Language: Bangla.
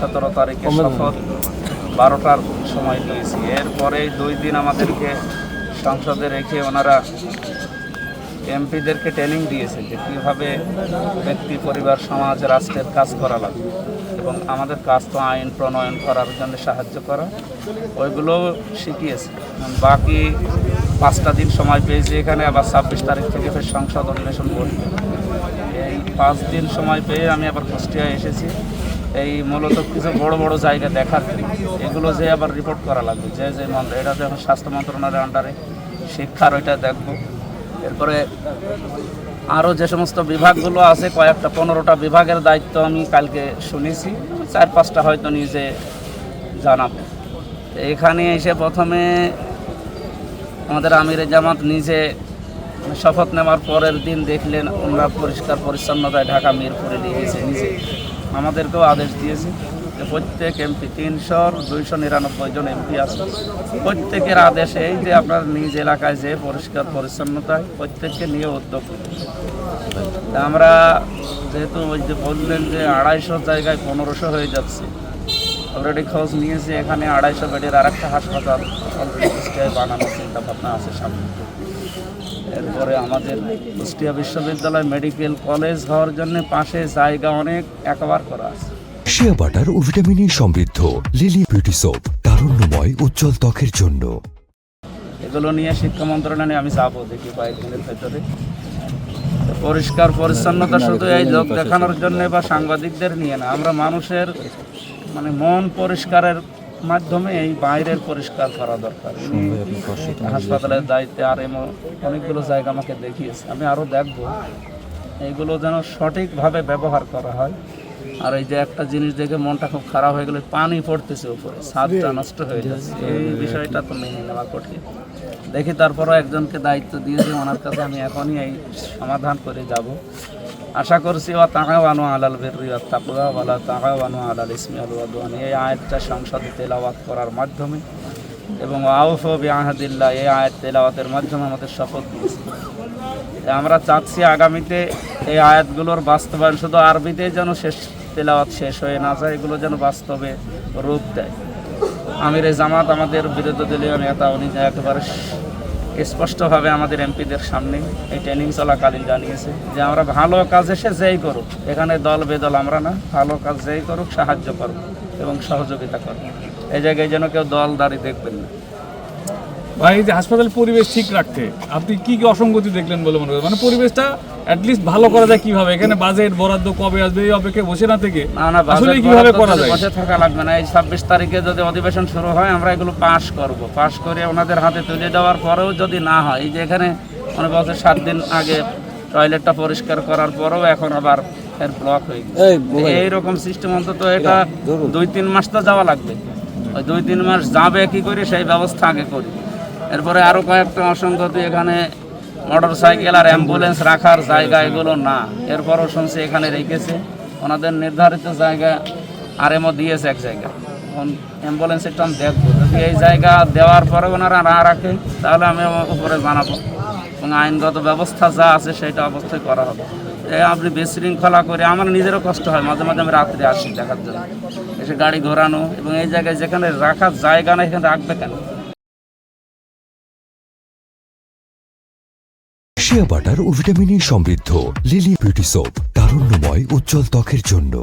সতেরো তারিখে শপথ বারোটার সময় পেয়েছি। এরপরে দুই দিন আমাদেরকে সংসদে রেখে ওনারা এমপিদেরকে ট্রেনিং দিয়েছে যে কীভাবে ব্যক্তি পরিবার সমাজ রাষ্ট্রের কাজ করা লাগবে এবং আমাদের কাজ তো আইন প্রণয়ন করার জন্য সাহায্য করা ওইগুলো শিখিয়েছে। বাকি পাঁচটা দিন সময় পেয়েছি এখানে আবার ছাব্বিশ তারিখ থেকে ফের সংসদ অধিবেশন বসবে এই পাঁচ দিন সময় পেয়ে আমি আবার কুষ্টিয়ায় এসেছি। এই মূলত কিছু বড় বড় জায়গা দেখার এগুলো যে আবার রিপোর্ট করা লাগবে, যে যে মন্ত্র, এটা যখন স্বাস্থ্য মন্ত্রণালয়ের আন্ডারে শিক্ষার ওইটা দেখব। এরপরে আরও যে সমস্ত বিভাগগুলো আছে, কয়েকটা, পনেরোটা বিভাগের দায়িত্ব আমি কালকে শুনেছি। চার, পাঁচটা হয়তো নিজে জানাব। এখানে এসে প্রথমে আমাদের আমির জামাত নিজে শপথ নেওয়ার পরের দিন দেখলেন, ওনারা পরিষ্কার পরিচ্ছন্নতায় ঢাকা মিরপুরে নিয়ে গেছে নিজে। আমাদেরকেও আদেশ দিয়েছি যে প্রত্যেক এমপি তিনশোর দুইশো নিরানব্বই জন এমপি আছে। প্রত্যেকের আদেশে এই যে আপনার নিজ এলাকায় যে পরিষ্কার পরিচ্ছন্নতায় প্রত্যেককে নিয়ে উদ্যোগ আমরা যেহেতু ওই যে বললেন যে আড়াইশো জায়গায় পনেরোশো হয়ে যাচ্ছে অলরেডি খোঁজ নিয়েছি, এখানে আড়াইশো বেডের আর একটা হাসপাতাল। কুষ্টিয়ায় বানানোর আছে সামনে। এরপরে আমাদের কুষ্টিয়া বিশ্ববিদ্যালয় মেডিকেল কলেজ হওয়ার জন্য পাশে জায়গা অনেক একবার করা আছে। শিয়া বাটার ও ভিটামিন ই সমৃদ্ধ লিলি বিউটি সোপ তারুণ্যময় উজ্জ্বল ত্বকের জন্য। এগুলো নিয়ে শিক্ষা মন্ত্রণালয়ে আমি যাব দেখি কয়েকদিনের ভেতরে। পরিষ্কার পরিচ্ছন্নতা শুধু এই লোক দেখানোর জন্য বা সাংবাদিকদের নিয়ে না আমরা মানুষের মানে মন পরিষ্কারের মাধ্যমে এই বাইরের পরিষ্কার করা দরকার। হাসপাতালের দায়িত্বে আর এমন অনেকগুলো জায়গা আমাকে দেখিয়েছে। আমি আরও দেখব। এইগুলো যেন সঠিকভাবে ব্যবহার করা হয়। আর এই যে একটা জিনিস দেখে মনটা খুব খারাপ হয়ে গেলে পানি পড়তেছে উপরে ছাদটা নষ্ট হয়ে যাচ্ছে। এই বিষয়টা তো মেনে নেওয়া কঠিন। দেখি তারপরও একজনকে দায়িত্ব দিয়েছি ওনার কাছে আমি এখনই এই সমাধান করে যাব। আশা করছি ও ওয়া তাকাওয়ানু আলাল বিররি ওয়াত তাকওয়া ওয়ালা তাকাওয়ানু আলাল ইসমি ওয়াল এই আয়াতটা সংসদে তেলাওয়াত করার মাধ্যমে এবং আউফ বিআহাদিল্লাহ, এই আয়াত তেলাওয়াতের মাধ্যমে আমাদের শপথ দিয়েছি আমরা চাচ্ছি আগামীতে এই আয়াতগুলোর বাস্তবায়ন, শুধু আরবিতে যেন শেষ তেলাওয়াত শেষ হয়ে না যায়, এগুলো যেন বাস্তবে রূপ দেয়। আমির জামাত আমাদের বিরোধী দলীয় নেতা, উনি একেবারে স্পষ্টভাবে আমাদের এমপিদের সামনে এই ট্রেনিং চলাকালীন জানিয়েছে যে আমরা ভালো কাজ এসে যেই করুক, এখানে দল বেদল আমরা না, ভালো কাজ যেই করুক, সাহায্য করব এবং সহযোগিতা করব এই জায়গায় যেন কেউ দল দাঁড়িয়ে দেখবেন না। ভাই এই যে হাসপাতাল পরিবেশ ঠিক রাখতে আপনি কি কি অসঙ্গতি দেখলেন বলে মনে করেন? মানে পরিবেশটা অ্যাটলিস্ট ভালো করা যায় কীভাবে? এখানে বাজেট বরাদ্দ কবে আসবে এই অপেক্ষায় বসে না থেকে না না আসলে কীভাবে করা যায়? বসে থাকা লাগবে না। এই ছাব্বিশ তারিখে যদি অধিবেশন শুরু হয় আমরা এগুলো পাস করব। পাস করে ওনাদের হাতে তুলে দেওয়ার পরেও যদি না হয় এই যে এখানে মনে বলছে সাত দিন আগে টয়লেটটা পরিষ্কার করার পরেও এখন আবার এর ব্লক হয়ে গেছে। এইরকম সিস্টেম অন্তত এটা দুই তিন মাস তো যাওয়া লাগবে। ওই দুই তিন মাস যাবে কি করে সেই ব্যবস্থা আগে করি। এরপরে আরও কয়েকটা অসংগতি এখানে মোটর সাইকেল আর অ্যাম্বুলেন্স রাখার জায়গা এগুলো না। এরপরও শুনছি এখানে রেখেছে। ওনাদের নির্ধারিত জায়গা আরএমও দিয়েছে এক জায়গা। এখন অ্যাম্বুলেন্স একটু আমি দেখব। যদি এই জায়গা দেওয়ার পরে ওনারা না রাখে, তাহলে আমি উপরে জানাব। এবং আইনগত ব্যবস্থা যা আছে সেটা অবশ্যই করা হবে। আপনি বিশৃঙ্খলা করে আমার নিজেরও কষ্ট হয়, মাঝে মাঝে আমি রাত্রে আসি দেখার জন্য। এসে গাড়ি ঘোরানো এবং এই জায়গায় যেখানে রাখার জায়গা না এখানে রাখবে কেন? শিয়া বাটার ও ভিটামিন সমৃদ্ধ লিলি বিউটি সোপ তারুণ্যময় উজ্জ্বল ত্বকের জন্য।